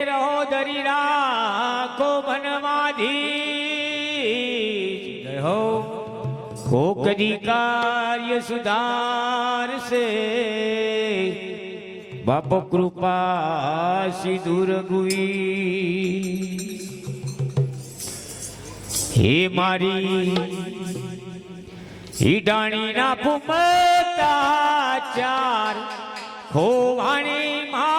रहो दरीरा को दी रहो खोकरी कार्य सुधार से। बाप कृपा सिदूर गुई। हे मारी ईडाणी ना पुमता चार। खोवाणी मा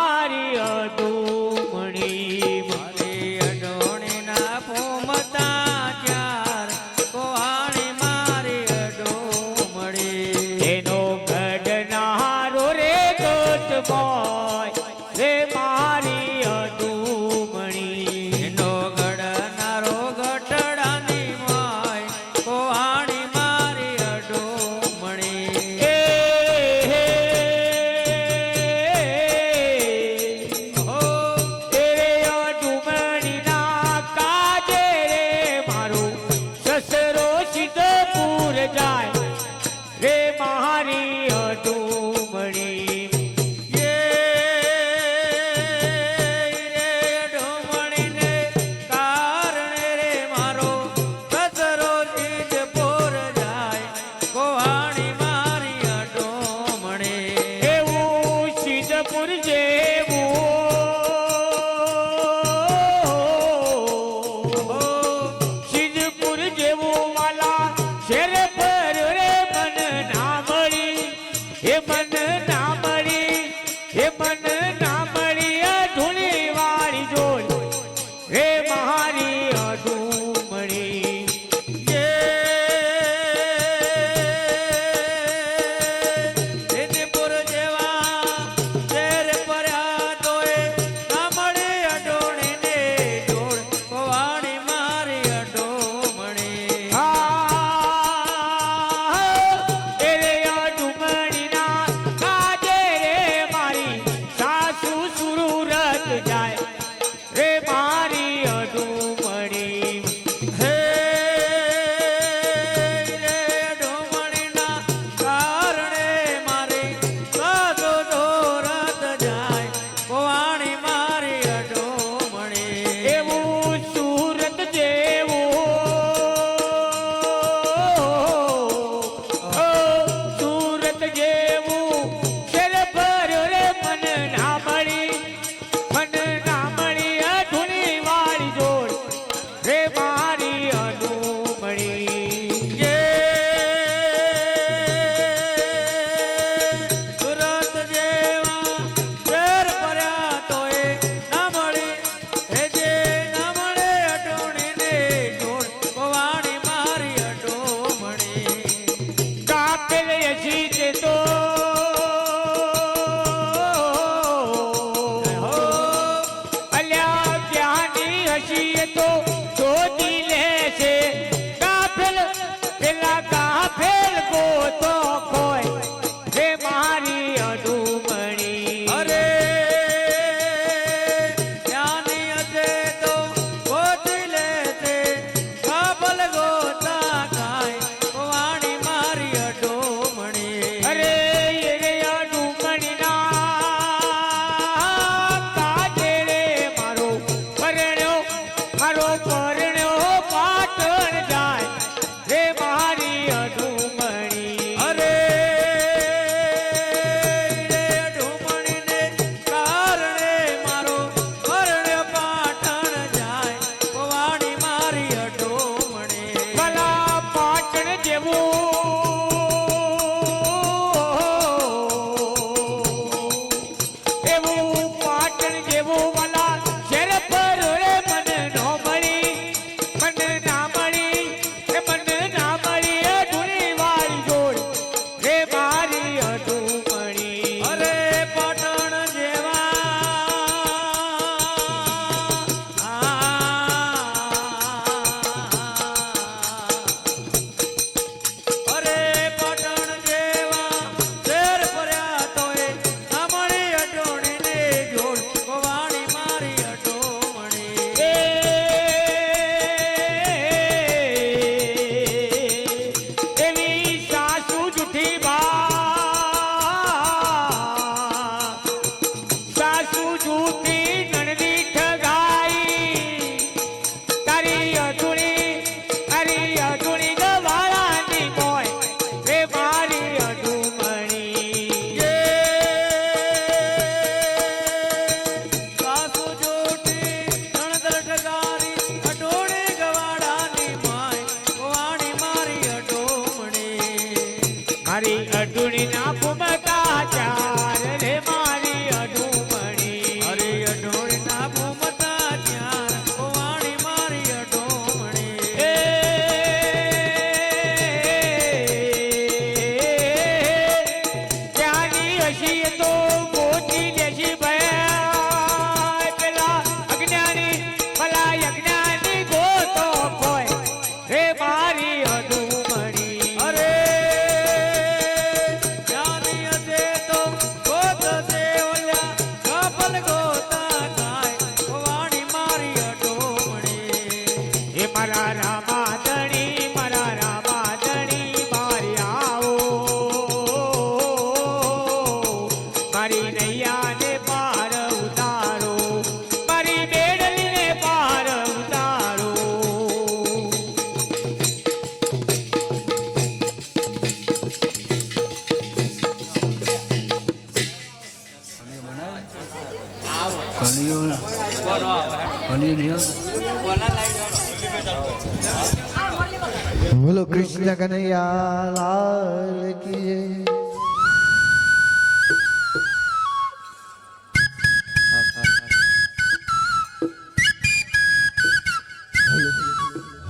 બોલો કૃષ્ણ કનૈયા લાલ કીએ.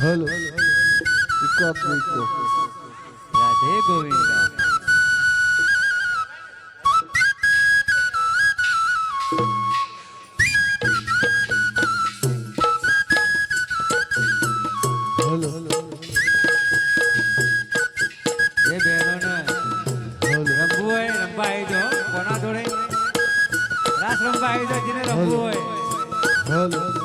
Hello eco eco Radhe Govinda. Hello.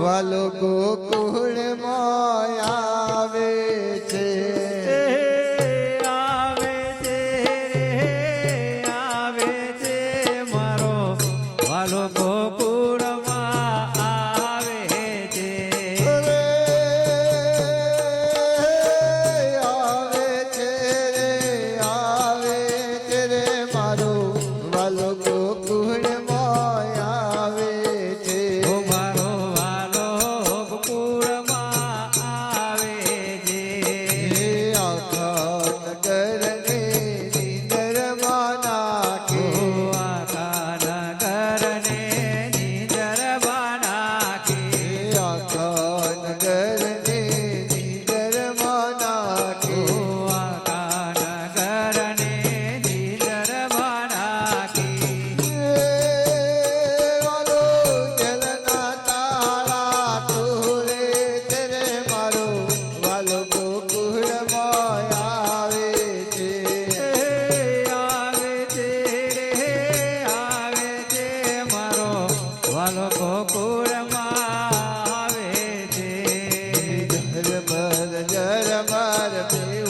વાલો ગોકુળ આવે છે. આવે છે આવે છે મારો વાલો ગોકુળ મારો વાલો ગોકુળ தேவ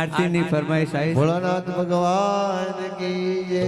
આરતીની ફરમાઈશ આવી ભોળાનાથ ભગવાન કી જય.